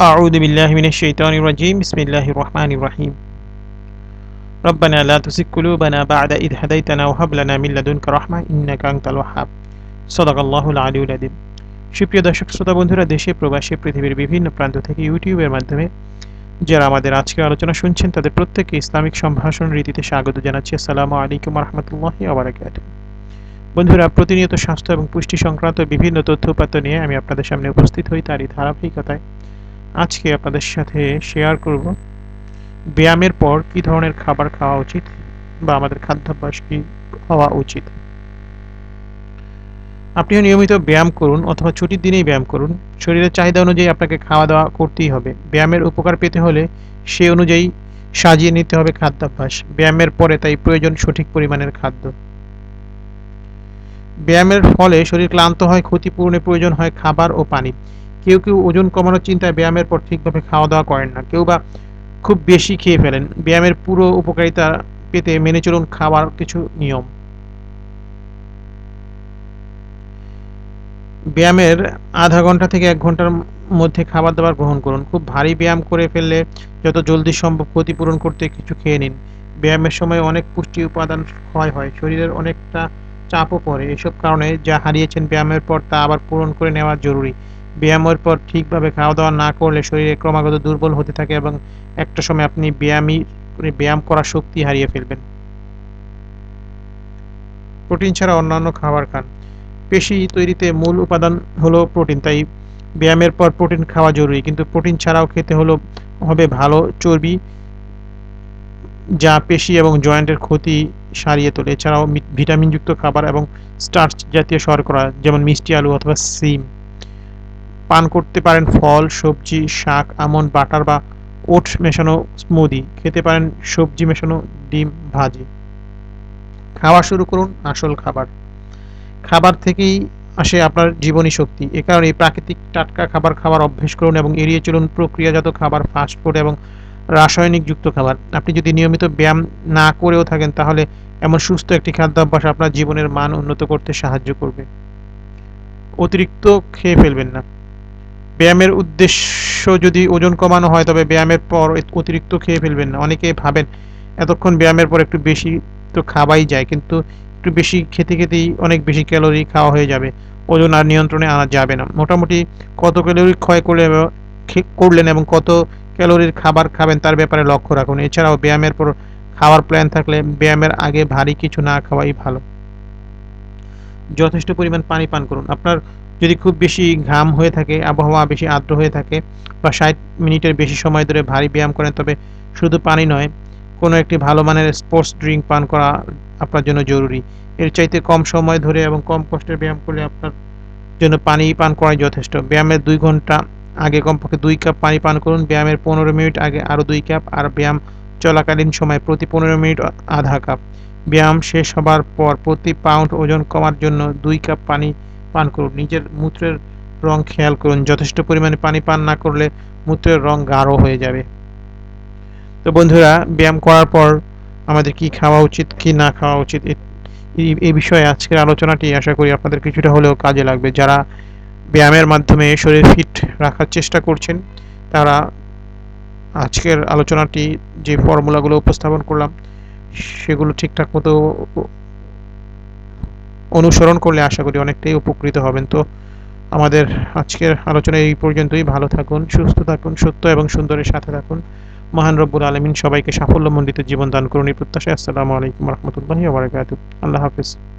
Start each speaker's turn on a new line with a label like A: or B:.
A: أعوذ بالله من الشيطان الرجيم بسم الله الرحمن الرحيم ربنا لا تزغ قلوبنا بعد إذ هديتنا وهب لنا من لدنك رحمة إنك أنت الوهاب صدق الله العلي العظيم সুপ্রিয় দর্শক শ্রোতা বন্ধুরা দেশে প্রবাসী পৃথিবীর বিভিন্ন প্রান্ত থেকে ইউটিউবের মাধ্যমে যারা আমাদের আজকে আলোচনা শুনছেন তাদের প্রত্যেককে ইসলামিক সম্ভাষণ রীতিতে স্বাগত জানাচ্ছি আসসালামু আলাইকুম রহমতুল্লাহি আবরাকাত বন্ধুরা প্রতিনিয়ত স্বাস্থ্য এবং পুষ্টি সংক্রান্ত বিভিন্ন তথ্য উপাত্ত নিয়ে আমি আপনাদের সামনে উপস্থিত হই তারই ধারাবাহিকতায় আজকে আপনাদের সাথে শেয়ার করব। ব্যায়ামের পর কি ধরনের খাবার খাওয়া উচিত বা আমাদের খাদ্যাভ্যাস কি হওয়া উচিত? আপনিও নিয়মিত ব্যায়াম করুন অথবা ছুটির দিনেই ব্যায়াম করুন। শরীরের চাহিদা অনুযায়ী আপনাকে খাওয়া দাওয়া করতেই হবে। ব্যায়ামের উপকার পেতে হলে সে অনুযায়ী সাজিয়ে নিতে হবে খাদ্যাভ্যাস। ব্যায়ামের পরে তাই প্রয়োজন সঠিক পরিমাণের খাদ্য। ব্যায়ামের ফলে শরীর ক্লান্ত হয়, ক্ষতিপূরণের প্রয়োজন হয় খাবার ও পানি। কেউ কেউ ওজন কমানোর চিন্তায় ব্যায়ামের পর ঠিকভাবে খাওয়া দাওয়া করেন না। কেউ বা খুব বেশি খেয়ে ফেলেন। ব্যায়ামের পুরো উপকারিতা পেতে মেনে চলুন খাবার কিছু নিয়ম। ব্যায়ামের আধা ঘণ্টা থেকে এক ঘণ্টার মধ্যে খাবার দাবার গ্রহণ করুন। খুব ভারী ব্যায়াম করে ফেললে যত জলদি সম্ভব ক্ষতিপূরণ করতে কিছু খেয়ে নিন। ব্যায়ামের সময় অনেক পুষ্টি উপাদান ক্ষয় হয়, শরীরের অনেকটা চাপও পড়ে। এসব কারণে যা হারিয়েছেন ব্যায়ামের পর তা আবার পূরণ করে নেওয়া জরুরি। ব্যায়ামের পর ঠিকভাবে খাওয়া দাওয়া না করলে শরীরে ক্রমাগত দুর্বল হতে থাকে এবং একটা সময় আপনি ব্যায়ামই ব্যায়াম করার শক্তি হারিয়ে ফেলবেন। প্রোটিন ছাড়া অন্যান্য খাবার খান। পেশি তৈরিতে মূল উপাদান হলো প্রোটিন, তাই ব্যায়ামের পর প্রোটিন খাওয়া জরুরি। কিন্তু প্রোটিন ছাড়াও খেতে হলো, হবে ভালো চর্বি যা পেশি এবং জয়েন্টের ক্ষতি সারিয়ে তোলে। এছাড়াও ভিটামিনযুক্ত খাবার এবং স্টার্চ জাতীয় শর্করা, যেমন মিষ্টি আলু অথবা সিম। পান করতে পারেন ফল, সবজি, শাক আমন্ড বাটার বা ওটস মেশানো স্মুদি। খেতে পারেন সবজি মেশানো ডিম, ভাজি। খাওয়া শুরু করুন আসল খাবার। খাবার থেকেই আসে আপনার জীবনী শক্তি। এ কারণে প্রাকৃতিক টাটকা খাবার খাবার অভ্যেস করুন এবং এড়িয়ে চলুন প্রক্রিয়াজাত খাবার ফাস্টফুড এবং রাসায়নিক যুক্ত খাবার। আপনি যদি নিয়মিত ব্যায়াম না করেও থাকেন, তাহলে এমন সুস্থ একটি খাদ্যাভ্যাস আপনার জীবনের মান উন্নত করতে সাহায্য করবে। অতিরিক্ত খেয়ে ফেলবেন না। ব্যায়ামের উদ্দেশ্য যদি ওজন কমানো হয়, তবে ব্যায়ামের পর অতিরিক্ত খেয়ে ফেলবেন না। অনেকে ভাবেন, এতক্ষণ ব্যায়ামের পর একটু বেশি তো খাওয়াই যায়, কিন্তু একটু বেশি খেতে খেতেই অনেক বেশি ক্যালোরি খাওয়া হয়ে যাবে। ওজন আর নিয়ন্ত্রণে আনা যাবে না। মোটামুটি কত ক্যালোরি ক্ষয় করলে করলেন এবং কত ক্যালোরির খাবার খাবেন তার ব্যাপারে লক্ষ্য রাখুন। এছাড়াও ব্যায়ামের পর খাওয়ার প্ল্যান থাকলে ব্যায়ামের আগে ভারী কিছু না খাওয়াই ভালো। যথেষ্ট পরিমাণ পানি পান করুন। আপনার যদি খুব বেশি ঘাম হয়ে থাকে, আবহাওয়া বেশি আর্দ্র হয়ে থাকে বা ষাট মিনিটের বেশি সময় ধরে ভারী ব্যায়াম করেন, তবে শুধু পানি নয়, কোনো একটি ভালো মানের স্পোর্টস ড্রিঙ্ক পান করা আপনার জন্য জরুরি। এর চাইতে কম সময় ধরে এবং কম কষ্টের ব্যায়াম করলে আপনার জন্য পানি পান করাই যথেষ্ট। ব্যায়ামের দুই ঘণ্টা আগে কমপক্ষে দুই কাপ পানি পান করুন। ব্যায়ামের পনেরো মিনিট আগে আরও দুই কাপ, আর ব্যায়াম চলাকালীন সময় প্রতি পনেরো মিনিট আধা কাপ। ব্যায়াম শেষ হবার পর প্রতি পাউন্ড ওজন কমার জন্য দুই কাপ পানি পান করুন। নিজের মূত্রের রং খেয়াল করুন। যথেষ্ট পরিমাণে পানি পান না করলে মূত্রের রং গাঢ় হয়ে যাবে। তো বন্ধুরা, ব্যায়াম করার পর আমাদের কি খাওয়া উচিত, কি না খাওয়া উচিত এই বিষয়ে আজকের আলোচনাটি আশা করি আপনাদের কিছুটা হলেও কাজে লাগবে। যারা ব্যায়ামের মাধ্যমে শরীর ফিট রাখার চেষ্টা করছেন, তারা আজকের আলোচনাটি যে ফর্মুলাগুলো উপস্থাপন করলাম, সেগুলো ঠিকঠাক মতো অনুসরণ করলে আশা করি অনেকটাই উপকৃত হবেন। তো আমাদের আজকের আলোচনা এই পর্যন্তই। ভালো থাকুন, সুস্থ থাকুন, সত্য এবং সুন্দরের সাথে থাকুন। মহান রব্বুল আলমিন সবাইকে সাফল্যমণ্ডিত জীবন দান করুন এই প্রত্যাশায়। আসসালামু আলাইকুম রহমতুল্লাহি আল্লাহ হাফিজ।